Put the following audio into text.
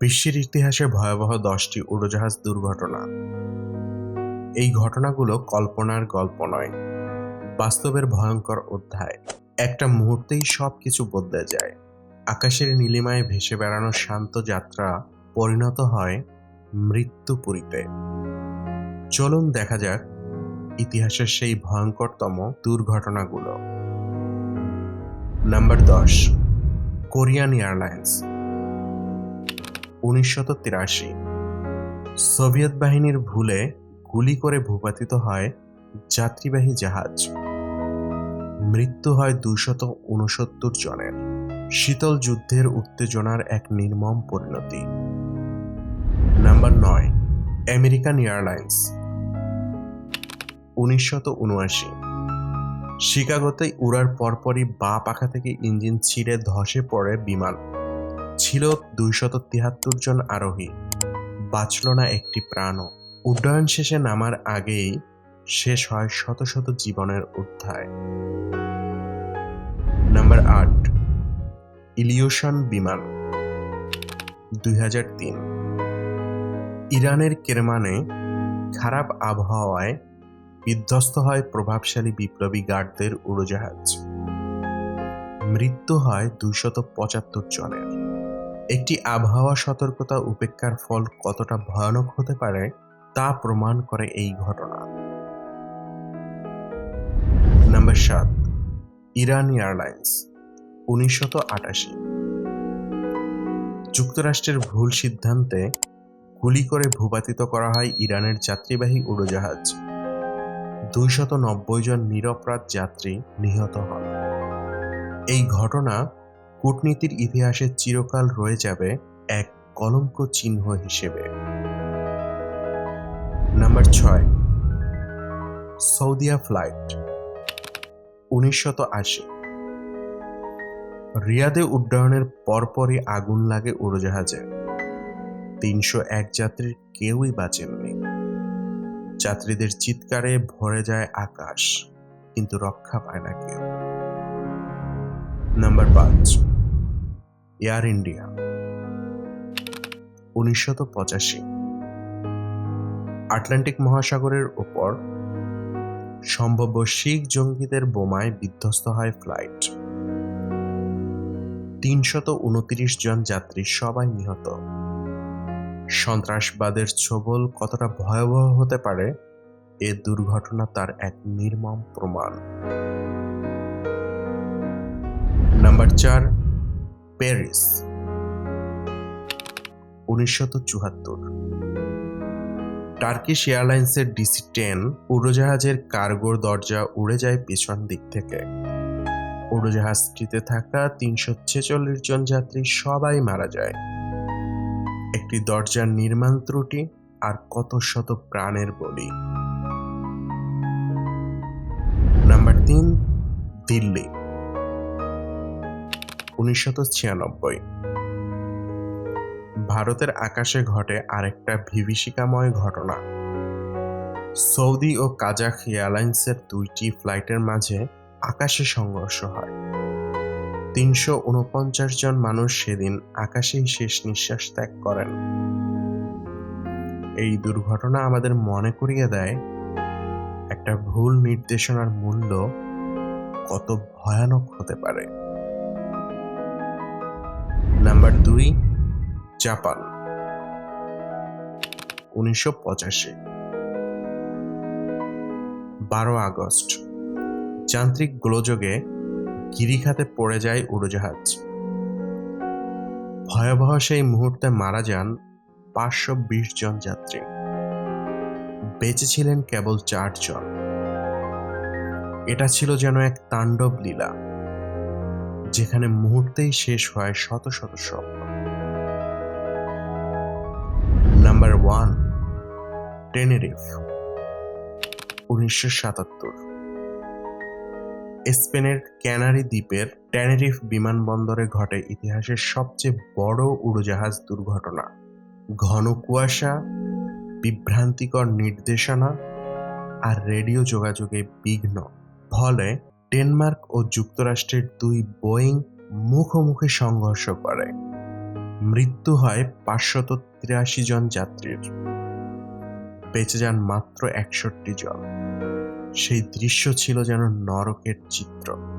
বিশ্বের ইতিহাসে ভয়াবহ দশটি উড়োজাহাজ দুর্ঘটনা। এই ঘটনাগুলো কল্পনার গল্প নয়, বাস্তবের ভয়ঙ্কর অধ্যায়। একটা মুহূর্তেই সব কিছু বদলে যায়। আকাশের নীলিমায় ভেসে বেড়ানো শান্ত যাত্রা পরিণত হয় মৃত্যুপুরীতে চলুন দেখা যাক ইতিহাসের সেই ভয়ঙ্করতম দুর্ঘটনাগুলো। নাম্বার দশ, কোরিয়ান এয়ারলাইন্স। উনিশশো তিরাশি। সোভিয়েত বাহিনীর ভুলে গুলি করে ভূপাতিত হয় যাত্রীবাহী জাহাজ। মৃত্যু হয় দুশত উনসত্তর জনের। শীতল যুদ্ধের উত্তেজনার এক নির্মম পরিণতি। নাম্বার নয়, আমেরিকান এয়ারলাইন্স। উনিশশত উনআশি শিকাগোতে উড়ার পরপরই বা পাখা থেকে ইঞ্জিন ছিঁড়ে ধসে পড়ে বিমান। ছিল দুইশত তিয়াত্তর জন আরোহী। বাঁচল না একটি প্রাণও। উড্ডয়ন শেষে নামার আগেই শেষ হয় শত শত জীবনের অধ্যায় নাম্বার আট, ইলিউশন বিমান। দুই হাজার তিন, ইরানের কেরমানে খারাপ আবহাওয়ায় বিধ্বস্ত হয় প্রভাবশালী বিপ্লবী গার্ডদের উড়োজাহাজ। মৃত্যু হয় দুইশত পঁচাত্তর জনের। একটি আবহাওয়া সতর্কতা উপেক্ষার ফল কতটা ভয়ানক হতে পারে তা প্রমাণ করে এই ঘটনা। নাম্বার সাত, ইরান এয়ারলাইন্স উনিশশত আটাশি। যুক্তরাষ্ট্রের ভুল সিদ্ধান্তে গুলি করে ভূপাতিত করা হয় ইরানের যাত্রীবাহী উড়োজাহাজ। দুইশত নব্বই জন নিরপরাধ যাত্রী নিহত হন। এই ঘটনা কূটনীতির ইতিহাসে চিরকাল রয়ে যাবে এক কলঙ্ক চিহ্ন হিসেবে। নাম্বার ছয়, সৌদিয়া ফ্লাইট উনিশশত আশি। রিয়াদে উড্ডয়নের পরপরই আগুন লাগে উড়োজাহাজে। তিনশো এক যাত্রীর কেউই বাঁচেননি। যাত্রীদের চিৎকারে ভরে যায় আকাশ, কিন্তু রক্ষা পায় না কেউ। নাম্বার পাঁচ। Air India. উনিশশত পঁচাশি। আটলান্টিক মহাসাগরের ওপর সম্ভাব্য শিখ জঙ্গিদের বোমায় বিধ্বস্ত হয় ফ্লাইট। তিনশত উনত্রিশ জন যাত্রী সবাই নিহত। সন্ত্রাসবাদের ছোবল কতটা ভয়াবহ হতে পারে, এ দুর্ঘটনা তার এক নির্মম প্রমাণ। নাম্বার চার, প্যারিস। উনিশশত চুয়াত্তর। টার্কিশ এয়ারলাইন্সের ডিসি টেন উড়োজাহাজের কার্গোর দরজা উড়ে যায় পেছন দিক থেকে। উড়োজাহাজটিতে থাকা তিনশো ছেচল্লিশ জন যাত্রী সবাই মারা যায়। একটি দরজার নির্মাণ ত্রুটি আর কত শত প্রাণের বলি। নাম্বার তিন, দিল্লি। উনিশশত ছিয়ানব্বই। ভারতের আকাশে ঘটে আরেকটা বিভীষিকাময় ঘটনা। সৌদি ও কাজাখ এয়ারলাইন্সের দুইটি ফ্লাইটের মাঝে আকাশে সংঘর্ষ হয়। তিনশো উনপঞ্চাশ জন মানুষ সেদিন আকাশেই শেষ নিঃশ্বাস ত্যাগ করেন। এই দুর্ঘটনা আমাদের মনে করিয়ে দেয় একটা ভুল নির্দেশনার মূল্য কত ভয়ানক হতে পারে। নাম্বার দুই, জাপান। উনিশশো পঁচাশি। বারো আগস্ট। যান্ত্রিক গোলযোগে গিরিখাতে পড়ে যায় উড়োজাহাজ। ভয়াবহ সেই মুহূর্তে মারা যান পাঁচশো বিশ জন যাত্রী। বেঁচে ছিলেন কেবল চারজন। এটা ছিল যেন এক তাণ্ডব লীলা। যেখানে মুহূর্তেই শেষ হয় শত শত স্বপ্ন। নাম্বার ওয়ান টেনেরিফ উনিশশো সাতাত্তর। স্পেনের ক্যানারি দ্বীপের ট্যানেরিফ বিমানবন্দরে ঘটে ইতিহাসের সবচেয়ে বড় উড়োজাহাজ দুর্ঘটনা। ঘন কুয়াশা, বিভ্রান্তিকর নির্দেশনা আর রেডিও যোগাযোগে বিঘ্ন। ফলে ডেনমার্ক ও যুক্তরাষ্ট্রের দুই বোয়িং মুখোমুখি সংঘর্ষ করে। মৃত্যু হয় পাঁচশত তিরাশি জন যাত্রীর। বেঁচে যান মাত্র একষট্টি জন। সেই দৃশ্য ছিল যেন নরকের চিত্র।